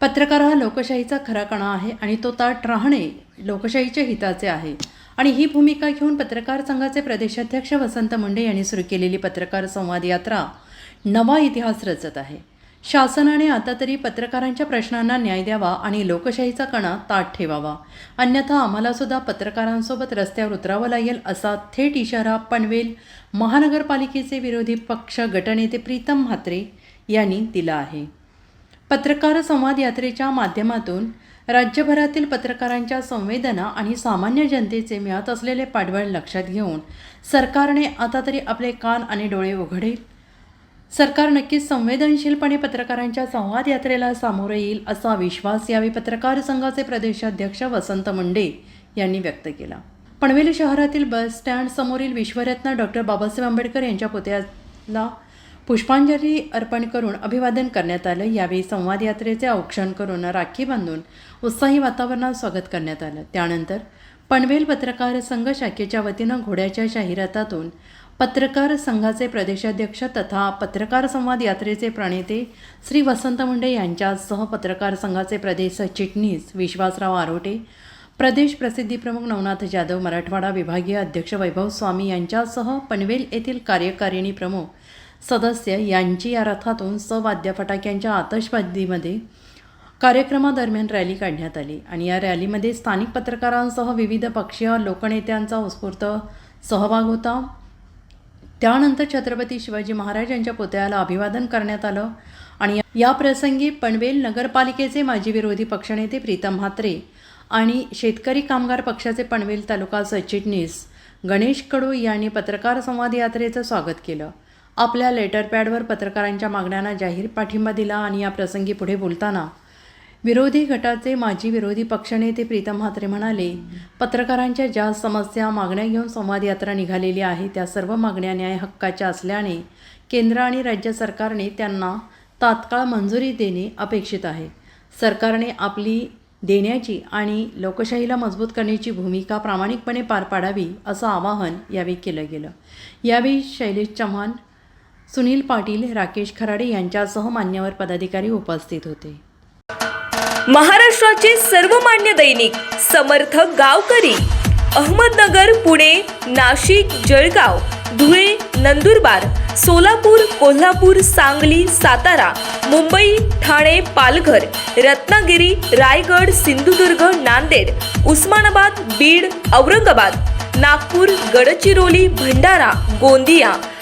पत्रकार हा लोकशाहीचा खरा कणा आहे आणि तो ताट राहणे लोकशाहीच्या हिताचे आहे. आणि ही भूमिका घेऊन पत्रकार संघाचे प्रदेशाध्यक्ष वसंत मुंडे यांनी सुरू केलेली पत्रकार संवाद यात्रा नवा इतिहास रचत आहे. शासनाने आता तरी पत्रकारांच्या प्रश्नांना न्याय द्यावा आणि लोकशाहीचा कणा ताट ठेवावा. अन्यथा आम्हालासुद्धा पत्रकारांसोबत रस्त्यावर उतरावं लागेल असा थेट इशारा पनवेल महानगरपालिकेचे विरोधी पक्ष गटनेते प्रीतम म्हात्रे यांनी दिला आहे. पत्रकार संवाद यात्रेच्या माध्यमातून राज्यभरातील पत्रकारांच्या संवेदना आणि सामान्य जनतेचे मिळत असलेले पाठबळ लक्षात घेऊन सरकारने आता तरी आपले कान आणि डोळे उघडेल सरकार नक्कीच संवेदनशीलपणे पत्रकारांच्या संवाद यात्रेला सामोरे येईल असा विश्वास यावेळी पत्रकार संघाचे प्रदेशाध्यक्ष वसंत मुंडे यांनी व्यक्त केला. पनवेल शहरातील बस स्टँड समोरील विश्वरत्न डॉक्टर बाबासाहेब आंबेडकर यांच्या पुतळ्याला पुष्पांजली अर्पण करून अभिवादन करण्यात आलं. यावेळी संवाद यात्रेचे औक्षण करून राखी बांधून उत्साही वातावरणात स्वागत करण्यात आलं. त्यानंतर पनवेल पत्रकार संघ शाखेच्या वतीनं घोड्याच्या जाहिरातातून पत्रकार संघाचे प्रदेशाध्यक्ष तथा पत्रकार संवाद यात्रेचे प्रणेते श्री वसंत मुंडे यांच्यासह पत्रकार संघाचे प्रदेश चिटणीस विश्वासराव आरोटे प्रदेश प्रसिद्धी प्रमुख नवनाथ जाधव मराठवाडा विभागीय अध्यक्ष वैभव स्वामी यांच्यासह पनवेल येथील कार्यकारिणी प्रमुख सदस्य यांची या रथातून सवाद्य फटाक्यांच्या आतषबाजीमध्ये कार्यक्रमादरम्यान रॅली काढण्यात आली आणि या रॅलीमध्ये स्थानिक पत्रकारांसह विविध पक्षीय लोकनेत्यांचा उत्स्फूर्त सहभाग होता. त्यानंतर छत्रपती शिवाजी महाराज यांच्या पुतळ्याला अभिवादन करण्यात आलं आणि या- प्रसंगी पनवेल नगरपालिकेचे माजी विरोधी पक्षनेते प्रीतम म्हात्रे आणि शेतकरी कामगार पक्षाचे पनवेल तालुका सचिटणीस गणेश कडू यांनी पत्रकार संवाद यात्रेचं स्वागत केलं. आपल्या लेटरपॅडवर पत्रकारांच्या मागण्यांना जाहीर पाठिंबा दिला आणि या प्रसंगी पुढे बोलताना विरोधी गटाचे माजी विरोधी पक्षनेते प्रीतम म्हात्रे म्हणाले पत्रकारांच्या ज्या समस्या मागण्या घेऊन संवाद यात्रा निघालेली आहे त्या सर्व मागण्या न्याय हक्काच्या असल्याने केंद्र आणि राज्य सरकारने त्यांना तात्काळ मंजुरी देणे अपेक्षित आहे. सरकारने आपली देण्याची आणि लोकशाहीला मजबूत करण्याची भूमिका प्रामाणिकपणे पार पाडावी असं आवाहन यावेळी केलं गेलं. यावेळी शैलेश चव्हाण सुनील पाटील राकेश खराडे यांच्यासह मान्यवर पदाधिकारी उपस्थित होते. महाराष्ट्राचे सर्वमान्य दैनिक समर्थ गावकरी अहमदनगर पुणे नाशिक जळगाव धुळे नंदुरबार सोलापूर कोल्हापूर सांगली सातारा मुंबई ठाणे पालघर रत्नागिरी रायगड सिंधुदुर्ग नांदेड उस्मानाबाद बीड औरंगाबाद नागपूर गडचिरोली भंडारा गोंदिया